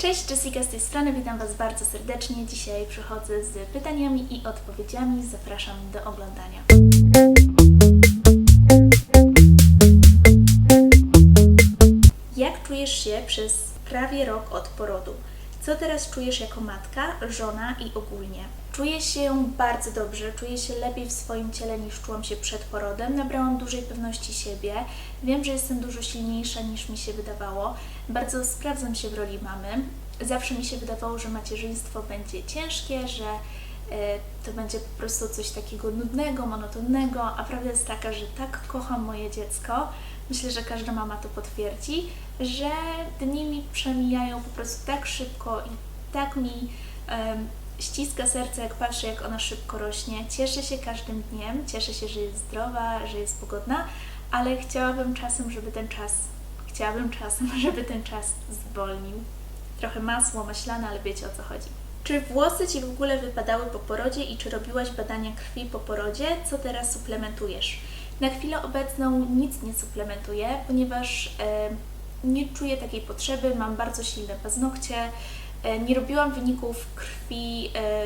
Cześć, Jessica z tej strony, witam Was bardzo serdecznie. Dzisiaj przychodzę z pytaniami i odpowiedziami. Zapraszam do oglądania. Jak czujesz się przez prawie rok od porodu? Co teraz czujesz jako matka, żona i ogólnie? Czuję się bardzo dobrze, czuję się lepiej w swoim ciele niż czułam się przed porodem. Nabrałam dużej pewności siebie. Wiem, że jestem dużo silniejsza niż mi się wydawało. Bardzo sprawdzam się w roli mamy. Zawsze mi się wydawało, że macierzyństwo będzie ciężkie, że e, to będzie po prostu coś takiego nudnego, monotonnego, a prawda jest taka, że tak kocham moje dziecko, myślę, że każda mama to potwierdzi, że dni mi przemijają po prostu tak szybko i tak mi ściska serce, jak patrzę, jak ona szybko rośnie. Cieszę się każdym dniem, cieszę się, że jest zdrowa, że jest pogodna, ale chciałabym czasem, żeby ten czas, chciałabym czasem, żeby ten czas zwolnił. Trochę masło maślane, ale wiecie o co chodzi. Czy włosy Ci w ogóle wypadały po porodzie i czy robiłaś badania krwi po porodzie? Co teraz suplementujesz? Na chwilę obecną nic nie suplementuję, ponieważ nie czuję takiej potrzeby, mam bardzo silne paznokcie, nie robiłam wyników krwi e,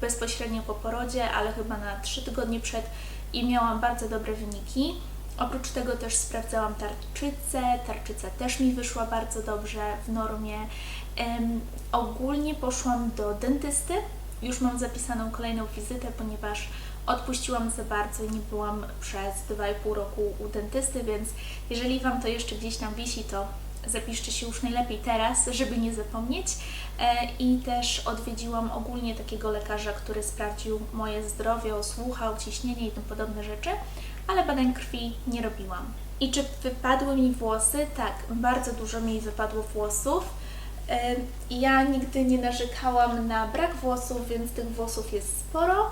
bezpośrednio po porodzie, ale chyba na 3 tygodnie przed i miałam bardzo dobre wyniki. Oprócz tego też sprawdzałam tarczycę. Tarczyca też mi wyszła bardzo dobrze, w normie. Ogólnie poszłam do dentysty. Już mam zapisaną kolejną wizytę, ponieważ odpuściłam za bardzo i nie byłam przez 2,5 roku u dentysty, więc jeżeli Wam to jeszcze gdzieś tam wisi, to zapiszcie się już najlepiej teraz, żeby nie zapomnieć. E, I też odwiedziłam ogólnie takiego lekarza, który sprawdził moje zdrowie, osłuchał ciśnienie i tym podobne rzeczy, ale badań krwi nie robiłam. I czy wypadły mi włosy? Tak, bardzo dużo mi wypadło włosów. E, Ja nigdy nie narzekałam na brak włosów, więc tych włosów jest sporo.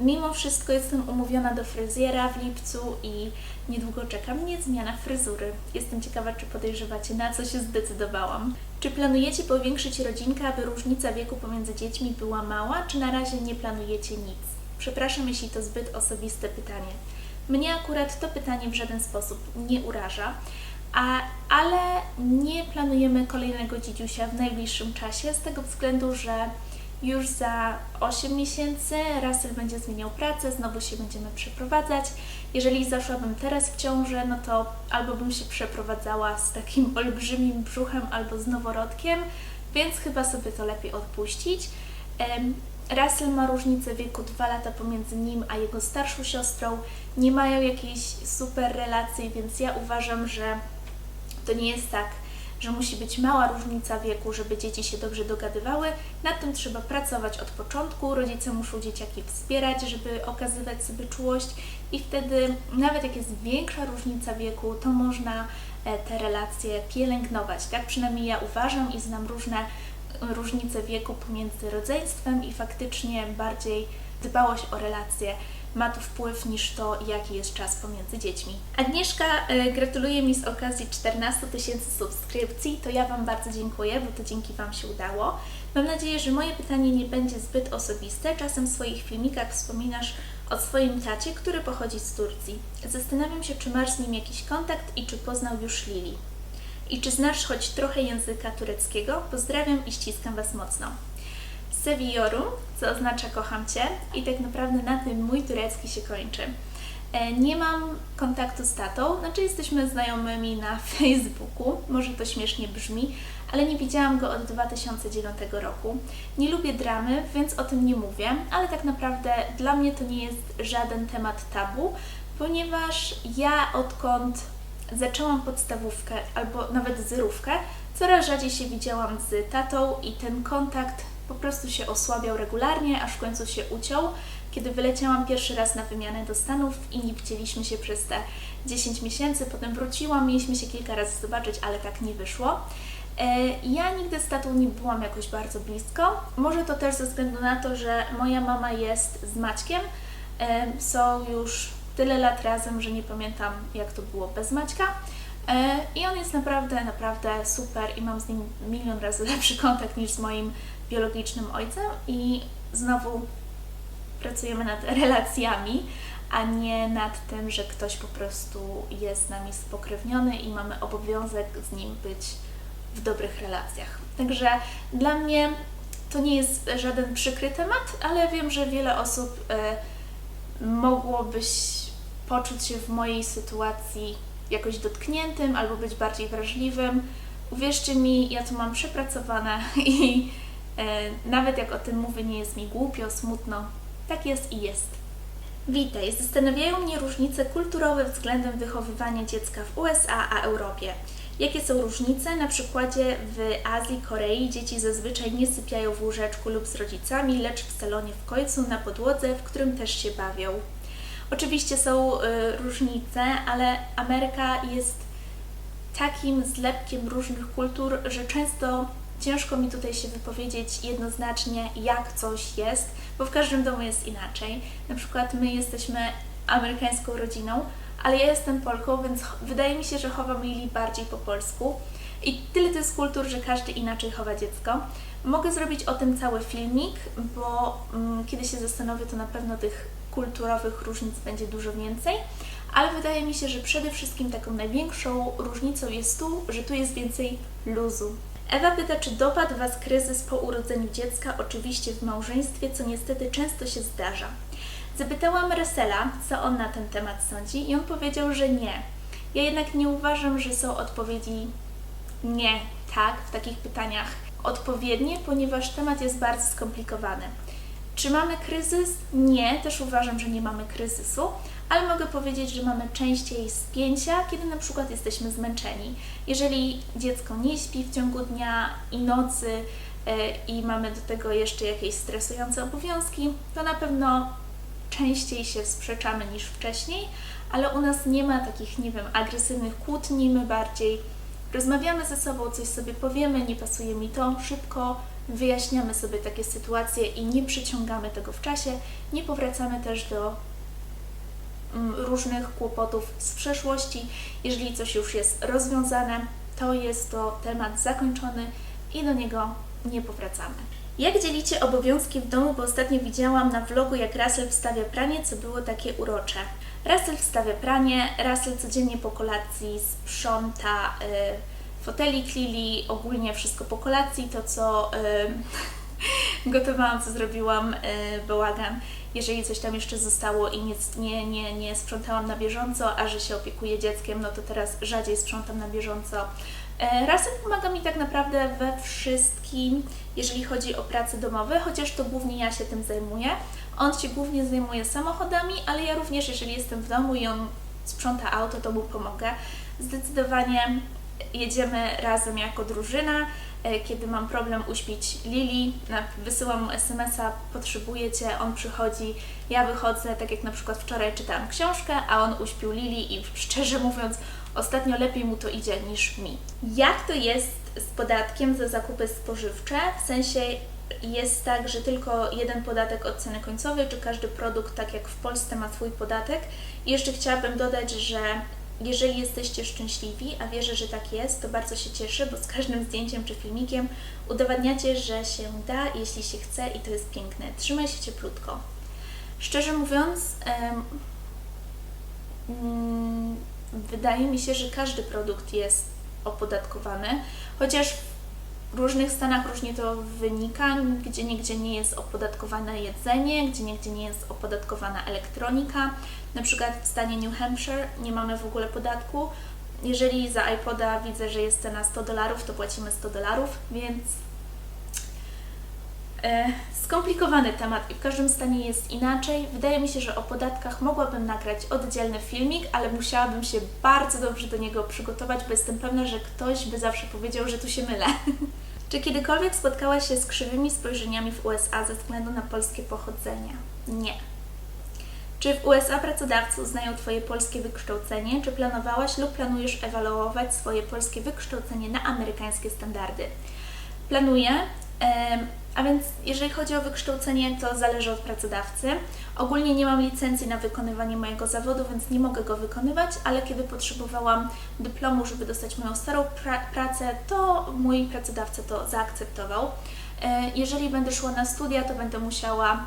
Mimo wszystko jestem umówiona do fryzjera w lipcu i niedługo czeka mnie zmiana fryzury. Jestem ciekawa, czy podejrzewacie, na co się zdecydowałam. Czy planujecie powiększyć rodzinkę, aby różnica wieku pomiędzy dziećmi była mała, czy na razie nie planujecie nic? Przepraszam, jeśli to zbyt osobiste pytanie. Mnie akurat to pytanie w żaden sposób nie uraża, a, ale nie planujemy kolejnego dzidziusia w najbliższym czasie, z tego względu, że już za 8 miesięcy Russell będzie zmieniał pracę, znowu się będziemy przeprowadzać. Jeżeli zaszłabym teraz w ciążę, no to albo bym się przeprowadzała z takim olbrzymim brzuchem, albo z noworodkiem, więc chyba sobie to lepiej odpuścić. Russell ma różnicę wieku 2 lata pomiędzy nim a jego starszą siostrą. Nie mają jakiejś super relacji, więc ja uważam, że to nie jest tak, że musi być mała różnica wieku, żeby dzieci się dobrze dogadywały. Nad tym trzeba pracować od początku. Rodzice muszą dzieciaki wspierać, żeby okazywać sobie czułość i wtedy nawet jak jest większa różnica wieku, to można e, te relacje pielęgnować. Tak przynajmniej ja uważam i znam różne e, różnice wieku pomiędzy rodzeństwem i faktycznie bardziej dbałość o relacje ma tu wpływ niż to, jaki jest czas pomiędzy dziećmi. Agnieszka e, gratuluje mi z okazji 14 tysięcy subskrypcji, to ja Wam bardzo dziękuję, bo to dzięki Wam się udało. Mam nadzieję, że moje pytanie nie będzie zbyt osobiste. Czasem w swoich filmikach wspominasz o swoim tacie, który pochodzi z Turcji. Zastanawiam się, czy masz z nim jakiś kontakt i czy poznał już Lili. I czy znasz choć trochę języka tureckiego? Pozdrawiam i ściskam Was mocno. Seviorum, co oznacza kocham Cię i tak naprawdę na tym mój turecki się kończy. E, Nie mam kontaktu z tatą, znaczy jesteśmy znajomymi na Facebooku, może to śmiesznie brzmi, ale nie widziałam go od 2009 roku. Nie lubię dramy, więc o tym nie mówię, ale tak naprawdę dla mnie to nie jest żaden temat tabu, ponieważ ja odkąd zaczęłam podstawówkę albo nawet zerówkę, coraz rzadziej się widziałam z tatą i ten kontakt po prostu się osłabiał regularnie, aż w końcu się uciął, kiedy wyleciałam pierwszy raz na wymianę do Stanów i nie widzieliśmy się przez te 10 miesięcy. Potem wróciłam, mieliśmy się kilka razy zobaczyć, ale tak nie wyszło. E, Ja nigdy z tatą nie byłam jakoś bardzo blisko. Może to też ze względu na to, że moja mama jest z Maćkiem. E, Są już tyle lat razem, że nie pamiętam jak to było bez Maćka. E, I on jest naprawdę, naprawdę super i mam z nim milion razy lepszy kontakt niż z moim biologicznym ojcem i znowu pracujemy nad relacjami, a nie nad tym, że ktoś po prostu jest z nami spokrewniony i mamy obowiązek z nim być w dobrych relacjach. Także dla mnie to nie jest żaden przykry temat, ale wiem, że wiele osób e, mogłobyś poczuć się w mojej sytuacji jakoś dotkniętym albo być bardziej wrażliwym. Uwierzcie mi, ja to mam przepracowane i nawet jak o tym mówię, nie jest mi głupio, smutno. Tak jest i jest. Witaj, zastanawiają mnie różnice kulturowe względem wychowywania dziecka w USA a Europie. Jakie są różnice? Na przykładzie w Azji, Korei dzieci zazwyczaj nie sypiają w łóżeczku lub z rodzicami, lecz w salonie w końcu na podłodze, w którym też się bawią. Oczywiście są y, różnice, ale Ameryka jest takim zlepkiem różnych kultur, że często ciężko mi tutaj się wypowiedzieć jednoznacznie, jak coś jest, bo w każdym domu jest inaczej. Na przykład my jesteśmy amerykańską rodziną, ale ja jestem Polką, więc wydaje mi się, że chowam Lili bardziej po polsku. I tyle to jest kultur, że każdy inaczej chowa dziecko. Mogę zrobić o tym cały filmik, bo mm, kiedy się zastanowię, to na pewno tych kulturowych różnic będzie dużo więcej, ale wydaje mi się, że przede wszystkim taką największą różnicą jest tu, że tu jest więcej luzu. Ewa pyta, czy dopadł Was kryzys po urodzeniu dziecka, oczywiście w małżeństwie, co niestety często się zdarza. Zapytałam Resela, co on na ten temat sądzi, i on powiedział, że nie. Ja jednak nie uważam, że są odpowiedzi nie, tak w takich pytaniach odpowiednie, ponieważ temat jest bardzo skomplikowany. Czy mamy kryzys? Nie, też uważam, że nie mamy kryzysu, ale mogę powiedzieć, że mamy częściej spięcia, kiedy na przykład jesteśmy zmęczeni. Jeżeli dziecko nie śpi w ciągu dnia i nocy e, i mamy do tego jeszcze jakieś stresujące obowiązki, to na pewno częściej się sprzeczamy niż wcześniej, ale u nas nie ma takich, nie wiem, agresywnych kłótni, my bardziej rozmawiamy ze sobą, coś sobie powiemy, nie pasuje mi to, szybko wyjaśniamy sobie takie sytuacje i nie przyciągamy tego w czasie, nie powracamy też do różnych kłopotów z przeszłości. Jeżeli coś już jest rozwiązane, to jest to temat zakończony i do niego nie powracamy. Jak dzielicie obowiązki w domu? Bo ostatnio widziałam na vlogu, jak Russell wstawia pranie, co było takie urocze. Russell wstawia pranie, Russell codziennie po kolacji sprząta y, fotelik Lili, ogólnie wszystko po kolacji, to co y, gotowałam, co zrobiłam, y, bałagan. Jeżeli coś tam jeszcze zostało i nie, nie, nie, nie sprzątałam na bieżąco, a że się opiekuję dzieckiem, no to teraz rzadziej sprzątam na bieżąco. E, Russell pomaga mi tak naprawdę we wszystkim, jeżeli chodzi o prace domowe, chociaż to głównie ja się tym zajmuję. On się głównie zajmuje samochodami, ale ja również, jeżeli jestem w domu i on sprząta auto, to mu pomogę. Zdecydowanie jedziemy razem jako drużyna. E, Kiedy mam problem uśpić Lili, wysyłam mu SMS-a, potrzebuję Cię, on przychodzi, ja wychodzę, tak jak na przykład wczoraj czytałam książkę, a on uśpił Lili i szczerze mówiąc, ostatnio lepiej mu to idzie niż mi. Jak to jest z podatkiem za zakupy spożywcze? W sensie jest tak, że tylko jeden podatek od ceny końcowej, czy każdy produkt, tak jak w Polsce, ma swój podatek? I jeszcze chciałabym dodać, że jeżeli jesteście szczęśliwi, a wierzę, że tak jest, to bardzo się cieszę, bo z każdym zdjęciem czy filmikiem udowadniacie, że się da, jeśli się chce i to jest piękne. Trzymaj się cieplutko. Szczerze mówiąc, mm, wydaje mi się, że każdy produkt jest opodatkowany, chociaż w różnych stanach różnie to wynika, gdzie niegdzie nie jest opodatkowane jedzenie, gdzie niegdzie nie jest opodatkowana elektronika. Na przykład w stanie New Hampshire nie mamy w ogóle podatku. Jeżeli za iPoda widzę, że jest cena 100 dolarów, to płacimy 100 dolarów, więc skomplikowany temat i w każdym stanie jest inaczej. Wydaje mi się, że o podatkach mogłabym nagrać oddzielny filmik, ale musiałabym się bardzo dobrze do niego przygotować, bo jestem pewna, że ktoś by zawsze powiedział, że tu się mylę. Czy kiedykolwiek spotkałaś się z krzywymi spojrzeniami w USA ze względu na polskie pochodzenie? Nie. Czy w USA pracodawcy uznają Twoje polskie wykształcenie? Czy planowałaś lub planujesz ewaluować swoje polskie wykształcenie na amerykańskie standardy? Planuję, a więc jeżeli chodzi o wykształcenie, to zależy od pracodawcy. Ogólnie nie mam licencji na wykonywanie mojego zawodu, więc nie mogę go wykonywać, ale kiedy potrzebowałam dyplomu, żeby dostać moją starą pra- pracę, to mój pracodawca to zaakceptował. E, Jeżeli będę szła na studia, to będę musiała e,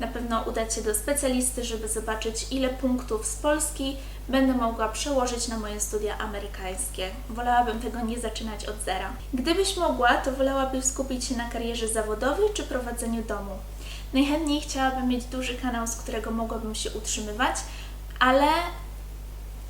na pewno udać się do specjalisty, żeby zobaczyć, ile punktów z Polski będę mogła przełożyć na moje studia amerykańskie. Wolałabym tego nie zaczynać od zera. Gdybyś mogła, to wolałabyś skupić się na karierze zawodowej czy prowadzeniu domu? Najchętniej chciałabym mieć duży kanał, z którego mogłabym się utrzymywać, ale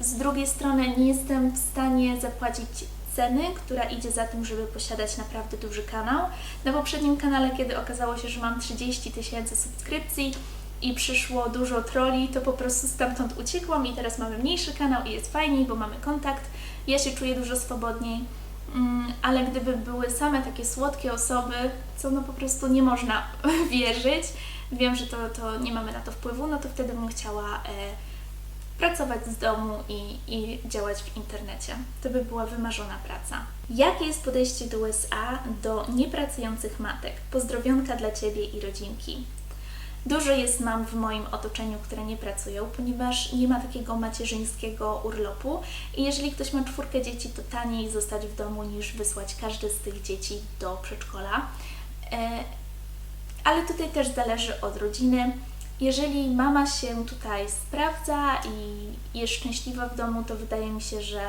z drugiej strony nie jestem w stanie zapłacić ceny, która idzie za tym, żeby posiadać naprawdę duży kanał. Na poprzednim kanale, kiedy okazało się, że mam 30 tysięcy subskrypcji i przyszło dużo troli, to po prostu stamtąd uciekłam i teraz mamy mniejszy kanał i jest fajniej, bo mamy kontakt. Ja się czuję dużo swobodniej. Mm, ale gdyby były same takie słodkie osoby, co no po prostu nie można wierzyć, wiem, że to, to nie mamy na to wpływu, no to wtedy bym chciała e, pracować z domu i, i działać w internecie. To by była wymarzona praca. Jakie jest podejście do USA do niepracujących matek? Pozdrowionka dla Ciebie i rodzinki. Dużo jest mam w moim otoczeniu, które nie pracują, ponieważ nie ma takiego macierzyńskiego urlopu i jeżeli ktoś ma czwórkę dzieci, to taniej zostać w domu niż wysłać każde z tych dzieci do przedszkola. E, ale tutaj też zależy od rodziny. Jeżeli mama się tutaj sprawdza i jest szczęśliwa w domu, to wydaje mi się, że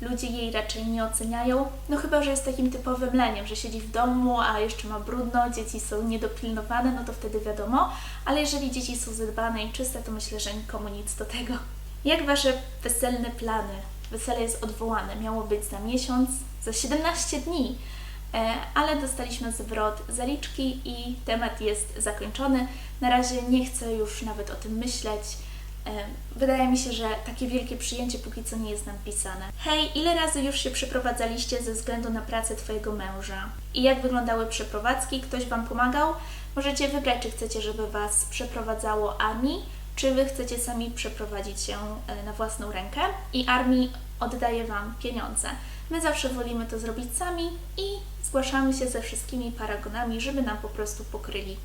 ludzie jej raczej nie oceniają. No chyba, że jest takim typowym leniem, że siedzi w domu, a jeszcze ma brudno, dzieci są niedopilnowane, no to wtedy wiadomo. Ale jeżeli dzieci są zadbane i czyste, to myślę, że nikomu nic do tego. Jak Wasze weselne plany? Wesele jest odwołane, miało być za miesiąc, za 17 dni. E, ale dostaliśmy zwrot zaliczki i temat jest zakończony. Na razie nie chcę już nawet o tym myśleć. E, Wydaje mi się, że takie wielkie przyjęcie póki co nie jest nam pisane. Hej, ile razy już się przeprowadzaliście ze względu na pracę Twojego męża? I jak wyglądały przeprowadzki? Ktoś Wam pomagał? Możecie wybrać, czy chcecie, żeby Was przeprowadzało Ami, czy Wy chcecie sami przeprowadzić się e, na własną rękę i Armii oddaje Wam pieniądze. My zawsze wolimy to zrobić sami i zgłaszamy się ze wszystkimi paragonami, żeby nam po prostu pokryli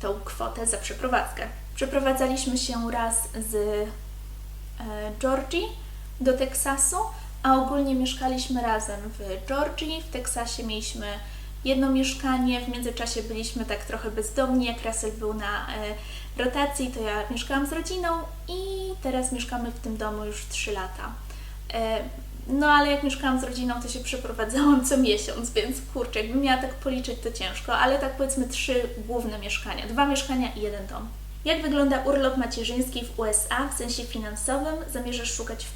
tą kwotę za przeprowadzkę. Przeprowadzaliśmy się raz z e, Georgii do Teksasu, a ogólnie mieszkaliśmy razem w Georgii. W Teksasie mieliśmy jedno mieszkanie, w międzyczasie byliśmy tak trochę bezdomni, jak Russell był na e, rotacji, to ja mieszkałam z rodziną i teraz mieszkamy w tym domu już 3 lata. No ale jak mieszkałam z rodziną, to się przeprowadzałam co miesiąc, więc kurczę, jakbym miała tak policzyć, to ciężko, ale tak powiedzmy trzy główne mieszkania, dwa mieszkania i jeden dom. Jak wygląda urlop macierzyński w USA w sensie finansowym? Zamierzasz szukać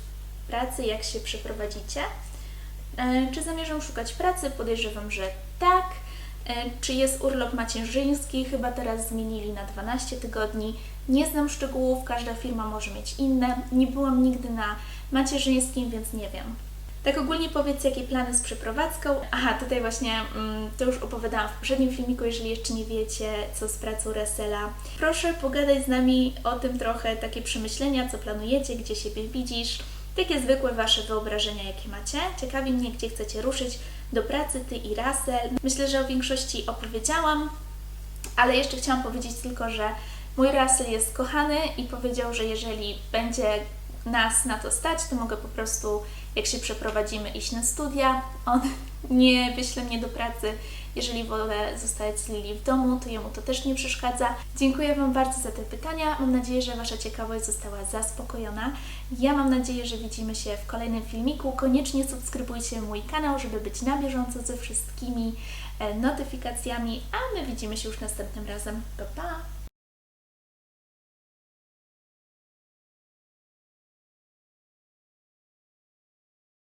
pracy, jak się przeprowadzicie? E, Czy zamierzam szukać pracy? Podejrzewam, że tak. E, Czy jest urlop macierzyński? Chyba teraz zmienili na 12 tygodni. Nie znam szczegółów, każda firma może mieć inne. Nie byłam nigdy na macierzyńskim, więc nie wiem. Tak ogólnie powiedz, jakie plany z przeprowadzką. Aha, tutaj właśnie mm, to już opowiadałam w poprzednim filmiku, jeżeli jeszcze nie wiecie, co z pracą Russella. Proszę pogadać z nami o tym trochę, takie przemyślenia, co planujecie, gdzie siebie widzisz, takie zwykłe Wasze wyobrażenia, jakie macie. Ciekawi mnie, gdzie chcecie ruszyć do pracy, Ty i Russell. Myślę, że o większości opowiedziałam, ale jeszcze chciałam powiedzieć tylko, że mój Russell jest kochany i powiedział, że jeżeli będzie nas na to stać, to mogę po prostu, jak się przeprowadzimy, iść na studia. On nie wyśle mnie do pracy. Jeżeli wolę zostać z Lili w domu, to jemu to też nie przeszkadza. Dziękuję Wam bardzo za te pytania. Mam nadzieję, że Wasza ciekawość została zaspokojona. Ja mam nadzieję, że widzimy się w kolejnym filmiku. Koniecznie subskrybujcie mój kanał, żeby być na bieżąco ze wszystkimi e, notyfikacjami, a my widzimy się już następnym razem. Pa, pa!